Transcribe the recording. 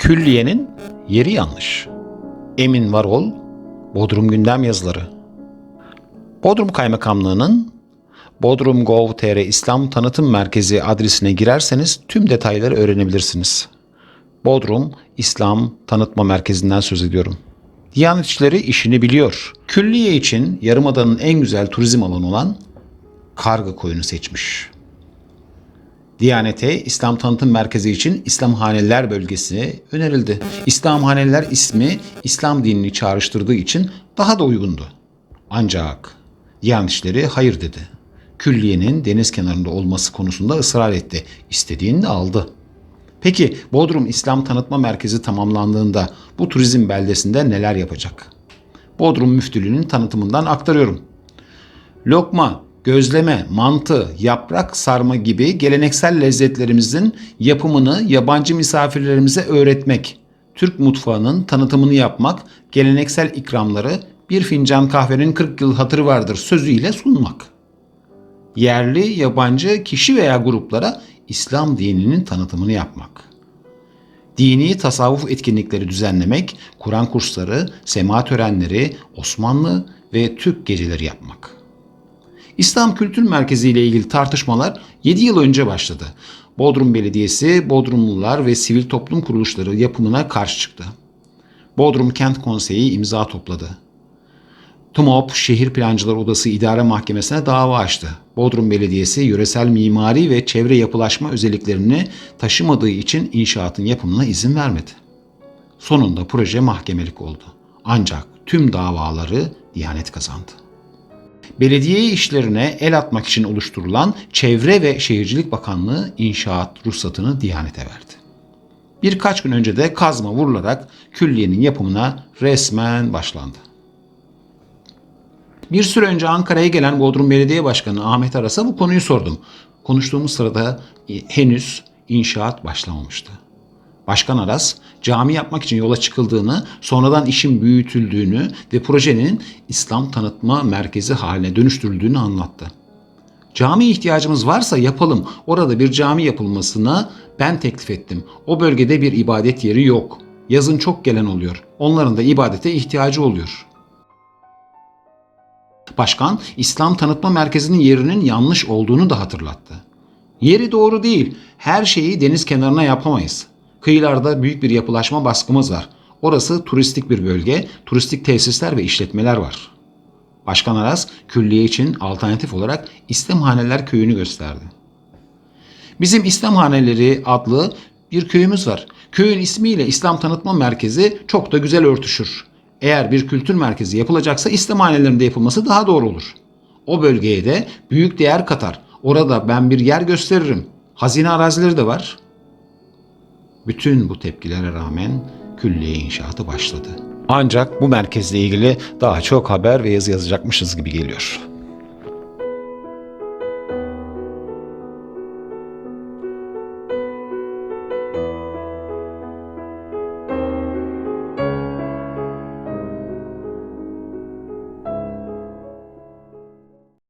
Külliyenin yeri yanlış. Emin Varol, Bodrum Gündem Yazıları. Bodrum Kaymakamlığı'nın Bodrum Gov.tr İslam Tanıtım Merkezi adresine girerseniz tüm detayları öğrenebilirsiniz. Bodrum İslam Tanıtma Merkezi'nden söz ediyorum. Diyanet İşleri işini biliyor. Külliye için Yarımada'nın en güzel turizm alanı olan Karga Koyunu seçmiş. Diyanete İslam Tanıtım Merkezi için İslamhaneler bölgesi önerildi. İslamhaneler ismi İslam dinini çağrıştırdığı için daha da uygundu. Ancak Diyanet hayır dedi. Külliyenin deniz kenarında olması konusunda ısrar etti. İstediğini de aldı. Peki Bodrum İslam Tanıtma Merkezi tamamlandığında bu turizm beldesinde neler yapacak? Bodrum Müftülüğü'nün tanıtımından aktarıyorum. Lokma, gözleme, mantı, yaprak sarma gibi geleneksel lezzetlerimizin yapımını yabancı misafirlerimize öğretmek, Türk mutfağının tanıtımını yapmak, geleneksel ikramları bir fincan kahvenin 40 yıl hatırı vardır sözüyle sunmak. Yerli, yabancı kişi veya gruplara İslam dininin tanıtımını yapmak. Dini tasavvuf etkinlikleri düzenlemek, Kur'an kursları, sema törenleri, Osmanlı ve Türk geceleri yapmak. İslam Kültür Merkezi ile ilgili tartışmalar 7 yıl önce başladı. Bodrum Belediyesi, Bodrumlular ve sivil toplum kuruluşları yapımına karşı çıktı. Bodrum Kent Konseyi imza topladı. TUMOP Şehir Plancılar Odası İdare Mahkemesi'ne dava açtı. Bodrum Belediyesi yöresel mimari ve çevre yapılaşma özelliklerini taşımadığı için inşaatın yapımına izin vermedi. Sonunda proje mahkemelik oldu. Ancak tüm davaları Diyanet kazandı. Belediye işlerine el atmak için oluşturulan Çevre ve Şehircilik Bakanlığı inşaat ruhsatını Diyanet'e verdi. Birkaç gün önce de kazma vurularak külliyenin yapımına resmen başlandı. Bir süre önce Ankara'ya gelen Bodrum Belediye Başkanı Ahmet Aras'a bu konuyu sordum. Konuştuğumuz sırada e, henüz inşaat başlamamıştı. Başkan Aras, cami yapmak için yola çıkıldığını, sonradan işin büyütüldüğünü ve projenin İslam tanıtma merkezi haline dönüştürüldüğünü anlattı. Cami ihtiyacımız varsa yapalım. Orada bir cami yapılmasına ben teklif ettim. O bölgede bir ibadet yeri yok. Yazın çok gelen oluyor. Onların da ibadete ihtiyacı oluyor. Başkan İslam Tanıtma Merkezi'nin yerinin yanlış olduğunu da hatırlattı. Yeri doğru değil. Her şeyi deniz kenarına yapamayız. Kıyılarda büyük bir yapılaşma baskımız var. Orası turistik bir bölge, turistik tesisler ve işletmeler var. Başkan Aras, külliye için alternatif olarak İslamhaneler Köyü'nü gösterdi. Bizim İslamhaneleri adlı bir köyümüz var. Köyün ismiyle İslam Tanıtma Merkezi çok da güzel örtüşür. Eğer bir kültür merkezi yapılacaksa İslamhanelerinde yapılması daha doğru olur. O bölgeye de büyük değer katar. Orada ben bir yer gösteririm. Hazine arazileri de var. Bütün bu tepkilere rağmen külliye inşaatı başladı. Ancak bu merkezle ilgili daha çok haber ve yazı yazacakmışız gibi geliyor.